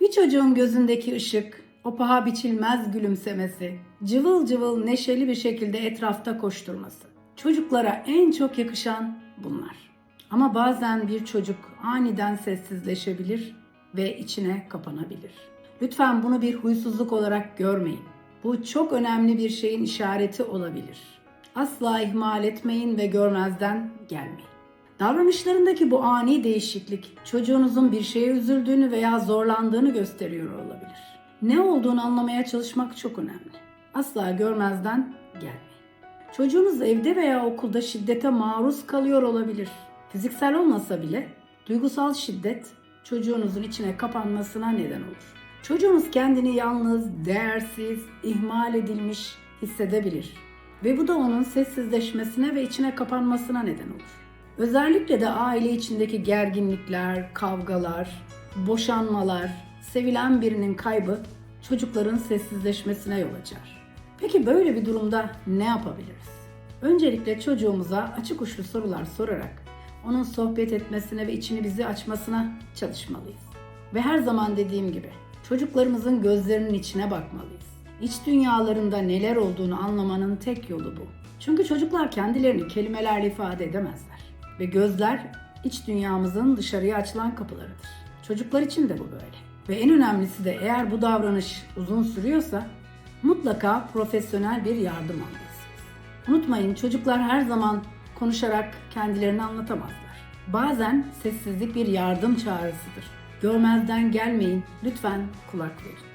Bir çocuğun gözündeki ışık, o paha biçilmez gülümsemesi, cıvıl cıvıl neşeli bir şekilde etrafta koşturması. Çocuklara en çok yakışan bunlar. Ama bazen bir çocuk aniden sessizleşebilir ve içine kapanabilir. Lütfen bunu bir huysuzluk olarak görmeyin. Bu çok önemli bir şeyin işareti olabilir. Asla ihmal etmeyin ve görmezden gelmeyin. Davranışlarındaki bu ani değişiklik çocuğunuzun bir şeye üzüldüğünü veya zorlandığını gösteriyor olabilir. Ne olduğunu anlamaya çalışmak çok önemli. Asla görmezden gelmeyin. Çocuğunuz evde veya okulda şiddete maruz kalıyor olabilir. Fiziksel olmasa bile duygusal şiddet çocuğunuzun içine kapanmasına neden olur. Çocuğunuz kendini yalnız, değersiz, ihmal edilmiş hissedebilir ve bu da onun sessizleşmesine ve içine kapanmasına neden olur. Özellikle de aile içindeki gerginlikler, kavgalar, boşanmalar, sevilen birinin kaybı çocukların sessizleşmesine yol açar. Peki böyle bir durumda ne yapabiliriz? Öncelikle çocuğumuza açık uçlu sorular sorarak onun sohbet etmesine ve içini bizi açmasına çalışmalıyız. Ve her zaman dediğim gibi çocuklarımızın gözlerinin içine bakmalıyız. İç dünyalarında neler olduğunu anlamanın tek yolu bu. Çünkü çocuklar kendilerini kelimelerle ifade edemezler. Ve gözler iç dünyamızın dışarıya açılan kapılarıdır. Çocuklar için de bu böyle. Ve en önemlisi de eğer bu davranış uzun sürüyorsa mutlaka profesyonel bir yardım almalısınız. Unutmayın çocuklar her zaman konuşarak kendilerini anlatamazlar. Bazen sessizlik bir yardım çağrısıdır. Görmezden gelmeyin, lütfen kulak verin.